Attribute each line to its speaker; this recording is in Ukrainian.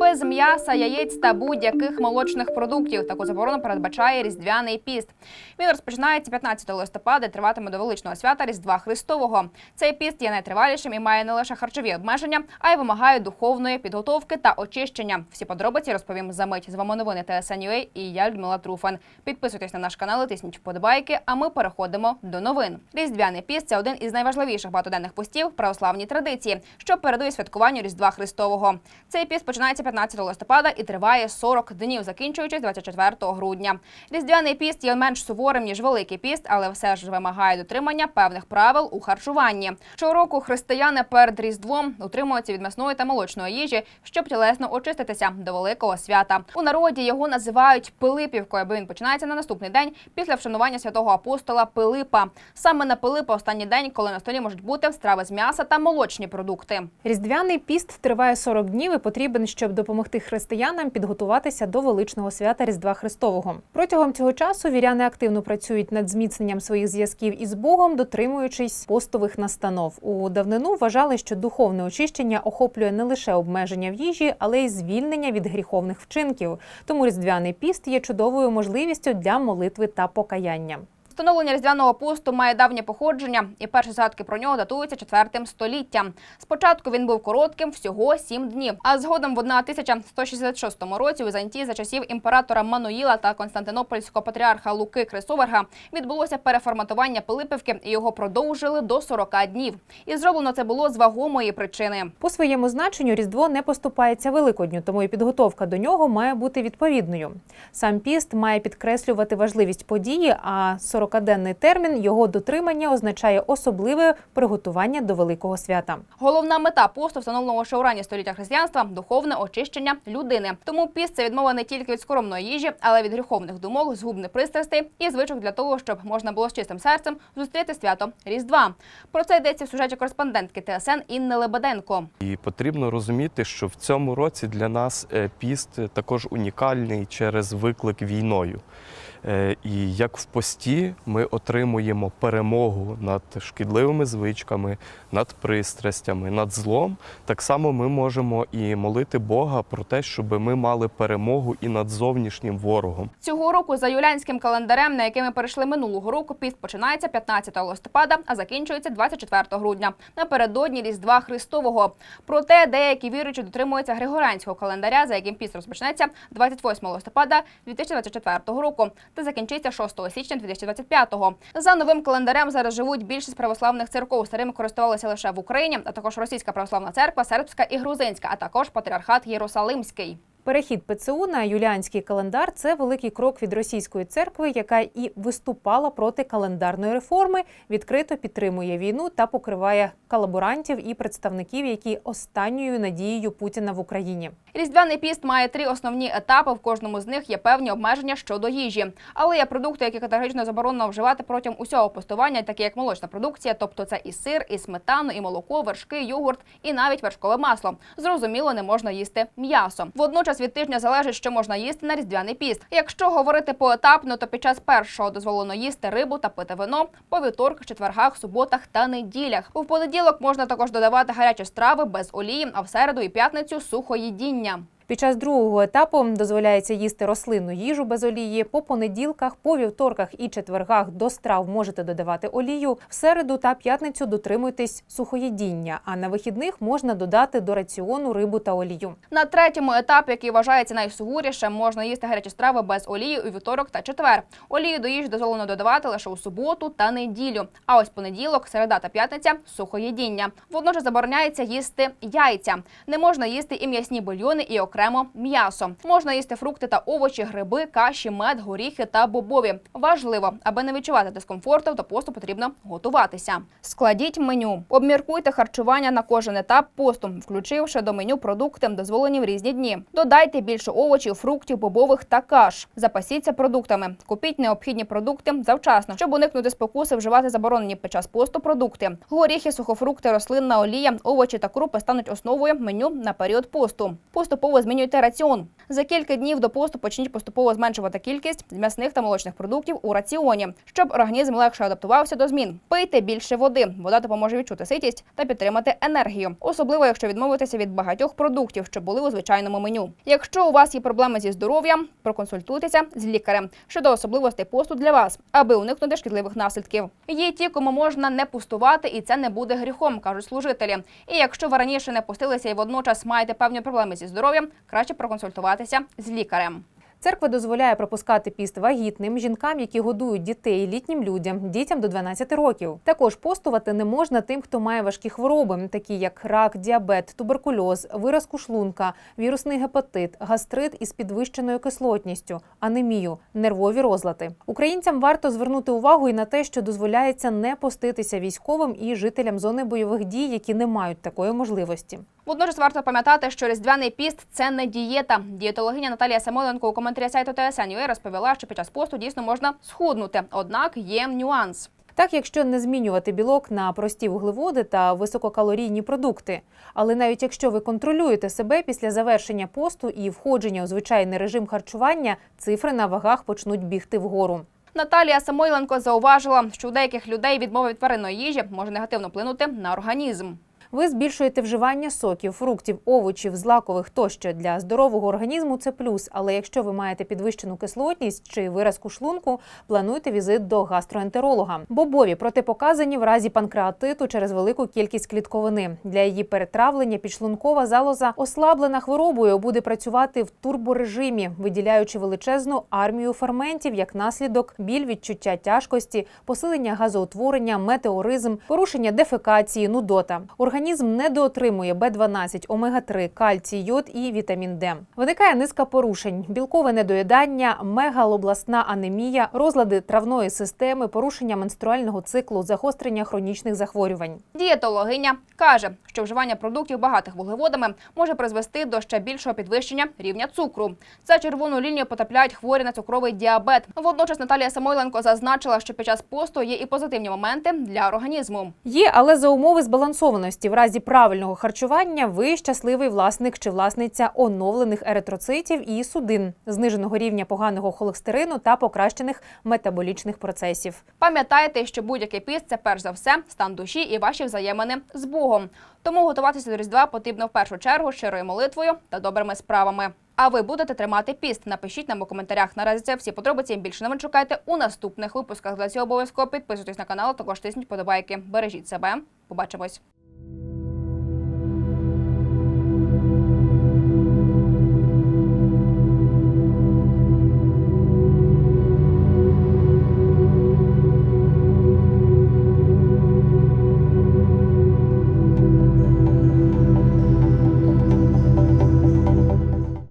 Speaker 1: без м'яса, яєць та будь-яких молочних продуктів. Таку заборону передбачає різдвяний піст. Він розпочинається 15 листопада, і триватиме до величного свята Різдва Христового. Цей піст є найтривалішим і має не лише харчові обмеження, а й вимагає духовної підготовки та очищення. Всі подробиці розповім за мить. З вами новини ТСНЮА і я Людмила Труфан. Підписуйтесь на наш канал, тисніть вподобайки. А ми переходимо до новин. Різдвяний піст це один із найважливіших багатоденних постів православній традиції, що передує святкуванню Різдва Христового. Цей піст починається 15 листопада і триває 40 днів, закінчуючись 24 грудня. Різдвяний піст є менш суворим ніж великий піст, але все ж вимагає дотримання певних правил у харчуванні. Щороку християни перед різдвом утримуються від м'ясної та молочної їжі, щоб тілесно очиститися до великого свята. У народі його називають Пилипівкою, бо він починається на наступний день після вшанування святого апостола Пилипа. Саме на Пилипа останній день, коли на столі можуть бути страви з м'яса та молочні продукти.
Speaker 2: Різдвяний піст триває 40 днів і потрібен, щоб допомогти християнам підготуватися до величного свята Різдва Христового. Протягом цього часу віряни активно працюють над зміцненням своїх зв'язків із Богом, дотримуючись постових настанов. У давнину вважали, що духовне очищення охоплює не лише обмеження в їжі, але й звільнення від гріховних вчинків. Тому різдвяний піст є чудовою можливістю для молитви та покаяння.
Speaker 1: Встановлення різдвяного посту має давнє походження, і перші згадки про нього датуються четвертим століттям. Спочатку він був коротким всього сім днів, а згодом в 1166 році у Візантії за часів імператора Мануїла та Константинопольського патріарха Луки Крисоверга відбулося переформатування Пилипівки, і його продовжили до 40 днів. І зроблено це було з вагомої причини.
Speaker 2: По своєму значенню Різдво не поступається Великодню, тому і підготовка до нього має бути відповідною. Сам піст має підкреслювати важливість події, а 40-денний термін його дотримання означає особливе приготування до великого свята.
Speaker 1: Головна мета посту, встановленого ще у ранні століття християнства духовне очищення людини. Тому піст це відмова не тільки від скоромної їжі, але й від гріховних думок, згубних пристрастей і звичок для того, щоб можна було з чистим серцем зустріти свято Різдва. Про це йдеться в сюжеті кореспондентки ТСН Інни Лебеденко.
Speaker 3: І потрібно розуміти, що в цьому році для нас е, піст також унікальний через виклик війною. Е, І як в пості ми отримуємо перемогу над шкідливими звичками, над пристрастями, над злом, так само ми можемо і молити Бога про те, щоб ми мали перемогу і над зовнішнім ворогом.
Speaker 1: Цього року за юліанським календарем, на який ми перейшли минулого року, піст починається 15 листопада, а закінчується 24 грудня напередодні Різдва Христового. Проте деякі віруючі дотримуються григоріанського календаря, за яким піст розпочнеться 28 листопада 2024 року та закінчиться 6 січня 2025-го. За новим календарем зараз живуть більшість православних церков. Старими користувалися лише в Україні, а також Російська православна церква, сербська і грузинська, а також патріархат Єрусалимський.
Speaker 2: Перехід ПЦУ на юліанський календар це великий крок від російської церкви, яка і виступала проти календарної реформи, відкрито підтримує війну та покриває колаборантів і представників, які останньою надією Путіна в Україні.
Speaker 1: Різдвяний піст має три основні етапи. В кожному з них є певні обмеження щодо їжі. Але є продукти, які категорично заборонено вживати протягом усього постування, такі як молочна продукція, тобто це і сир, і сметану, і молоко, вершки, йогурт, і навіть вершкове масло. Зрозуміло, не можна їсти м'ясо. Водночас від тижня залежить, що можна їсти на різдвяний піст. Якщо говорити поетапно, то під час першого дозволено їсти рибу та пити вино по вівторках, четвергах, суботах та неділях. У понеділок можна також додавати гарячі страви без олії, а в середу і п'ятницю сухоїдіння.
Speaker 2: Під час другого етапу дозволяється їсти рослинну їжу без олії. По понеділках, по вівторках і четвергах до страв можете додавати олію. В середу та п'ятницю дотримуйтесь сухоїдіння. А на вихідних можна додати до раціону рибу та олію.
Speaker 1: На третьому етапі, який вважається найсугурішим, можна їсти гарячі страви без олії у вівторок та четвер. Олію до їжі дозволено додавати лише у суботу та неділю. А ось понеділок, середа та п'ятниця сухоїдіння. Водночас забороняється їсти яйця. Не можна їсти і м'ясні бульйони, і окремо м'ясо. Можна їсти фрукти та овочі, гриби, каші, мед, горіхи та бобові. Важливо, аби не відчувати дискомфорту, до посту потрібно готуватися. Складіть меню. Обміркуйте харчування на кожен етап посту, включивши до меню продукти, дозволені в різні дні. Додайте більше овочів, фруктів, бобових та каш. Запасіться продуктами. Купіть необхідні продукти завчасно, щоб уникнути спокуси вживати заборонені під час посту продукти. Горіхи, сухофрукти, рослинна олія, овочі та крупи стануть основою меню на період посту. Поступово змінюйте раціон. За кілька днів до посту почніть поступово зменшувати кількість м'ясних та молочних продуктів у раціоні, щоб організм легше адаптувався до змін. Пийте більше води. Вода допоможе відчути ситість та підтримати енергію, особливо якщо відмовитися від багатьох продуктів, що були у звичайному меню. Якщо у вас є проблеми зі здоров'ям, проконсультуйтеся з лікарем щодо особливостей посту для вас, аби уникнути шкідливих наслідків. Є ті, кому можна не пустувати, і це не буде гріхом, кажуть служителі. І якщо ви раніше не пустилися і водночас маєте певні проблеми зі здоров'ям, краще проконсультуватися з лікарем.
Speaker 2: Церква дозволяє пропускати піст вагітним, жінкам, які годують дітей, літнім людям, дітям до 12 років. Також постувати не можна тим, хто має важкі хвороби, такі як рак, діабет, туберкульоз, виразку шлунка, вірусний гепатит, гастрит із підвищеною кислотністю, анемію, нервові розлати. Українцям варто звернути увагу і на те, що дозволяється не поститися військовим і жителям зони бойових дій, які не мають такої можливості.
Speaker 1: Водночас варто пам'ятати, що різдвяний піст це не дієта. Дієтологиня Наталія Самойленко у коментарі сайту ТСН.UA розповіла, що під час посту дійсно можна схуднути. Однак є нюанс.
Speaker 2: Так, якщо не змінювати білок на прості вуглеводи та висококалорійні продукти. Але навіть якщо ви контролюєте себе після завершення посту і входження у звичайний режим харчування, цифри на вагах почнуть бігти вгору.
Speaker 1: Наталія Самойленко зауважила, що у деяких людей відмова від тваринної їжі може негативно вплинути на організм.
Speaker 2: Ви збільшуєте вживання соків, фруктів, овочів, злакових тощо для здорового організму. Це плюс. Але якщо ви маєте підвищену кислотність чи виразку шлунку, плануйте візит до гастроентеролога. Бобові протипоказані в разі панкреатиту через велику кількість клітковини. Для її перетравлення підшлункова залоза ослаблена хворобою буде працювати в турборежимі, виділяючи величезну армію ферментів як наслідок біль, відчуття тяжкості, посилення газоутворення, метеоризм, порушення дефекації, нудота. Організм недоотримує Б12, омега-3, кальцій, йод і вітамін Д. Виникає низка порушень: білкове недоїдання, мегалобласна анемія, розлади травної системи, порушення менструального циклу, загострення хронічних захворювань.
Speaker 1: Дієтологиня каже, що вживання продуктів багатих вуглеводами може призвести до ще більшого підвищення рівня цукру. За червону лінію потрапляють хворі на цукровий діабет. Водночас Наталія Самойленко зазначила, що під час посту є і позитивні моменти для організму.
Speaker 2: Є, але за умови збалансованості в разі правильного харчування ви щасливий власник чи власниця оновлених еритроцитів і судин, зниженого рівня поганого холестерину та покращених метаболічних процесів.
Speaker 1: Пам'ятайте, що будь-який піст це перш за все стан душі і ваші взаємини з Богом. Тому готуватися до Різдва потрібно в першу чергу щирою молитвою та добрими справами. А ви будете тримати піст? Напишіть нам у коментарях. Наразі це всі подробиці. Більше новин шукайте у наступних випусках. Для цього обов'язково підписуйтесь на канал. Також тисніть подобайки. Бережіть себе. Побачимось.